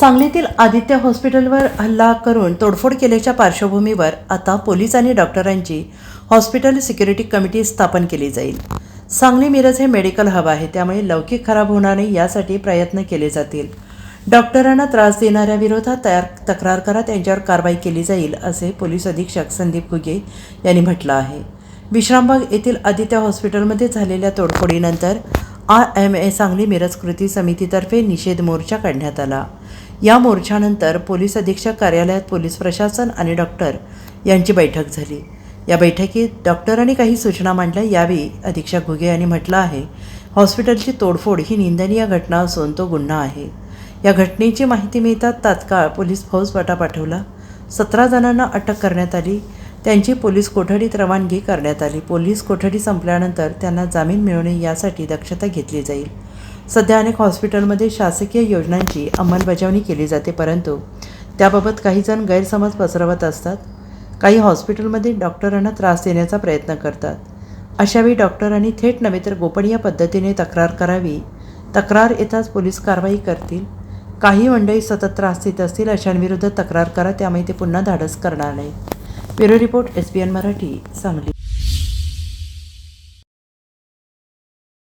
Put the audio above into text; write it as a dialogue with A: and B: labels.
A: सांगलीतील आदित्य हॉस्पिटलवर हल्ला करून तोडफोड केल्याच्या पार्श्वभूमीवर आता पोलीस आणि डॉक्टरांची हॉस्पिटल सिक्युरिटी कमिटी स्थापन केली जाईल. सांगली मिरज हे मेडिकल हब आहे त्यामुळे लौकिक खराब होणार नाही यासाठी प्रयत्न केले जातील. डॉक्टरांना त्रास देणाऱ्या विरोधात तयार तक्रार करा त्यांच्यावर कारवाई केली जाईल असे पोलीस अधीक्षक संदीप घुगे यांनी म्हटलं आहे. विश्रामबाग येथील आदित्य हॉस्पिटलमध्ये झालेल्या तोडफोडीनंतर R M A Sangli Miraj कृती समितीतर्फे निषेध मोर्चा काढण्यात आला. या मोर्चानंतर पोलीस अधीक्षक कार्यालयात पोलीस प्रशासन आणि डॉक्टर यांची बैठक झाली. या बैठकीत डॉक्टरांनी काही सूचना मांडल्या यावेळी अधीक्षक घुगे यांनी म्हटलं आहे हॉस्पिटलची तोडफोड ही निंदनीय घटना असून तो गुन्हा आहे. या घटनेची माहिती मिळतात तात्काळ पोलीस फौजफाटा पाठवला. सतरा जणांना अटक करण्यात आली. त्यांची पोलीस कोठडीत रवानगी करण्यात आली. पोलीस कोठडी संपल्यानंतर त्यांना जामीन मिळवणे यासाठी दक्षता घेतली जाईल. सध्या अनेक हॉस्पिटलमध्ये शासकीय योजनांची अंमलबजावणी केली जाते परंतु त्याबाबत काही जण गैरसमज पसरवत असतात. काही हॉस्पिटलमध्ये डॉक्टरांना त्रास देण्याचा प्रयत्न करतात. अशावेळी डॉक्टरांनी थेट नव्हे तर गोपनीय पद्धतीने तक्रार करावी. तक्रार येताच पोलीस कारवाई करतील. काही मंडळी सतत त्रास देत असतील अशांविरुद्ध तक्रार करा त्यामुळे ते पुन्हा धाडस करणार नाही bureau report S B N Marathi Sangli.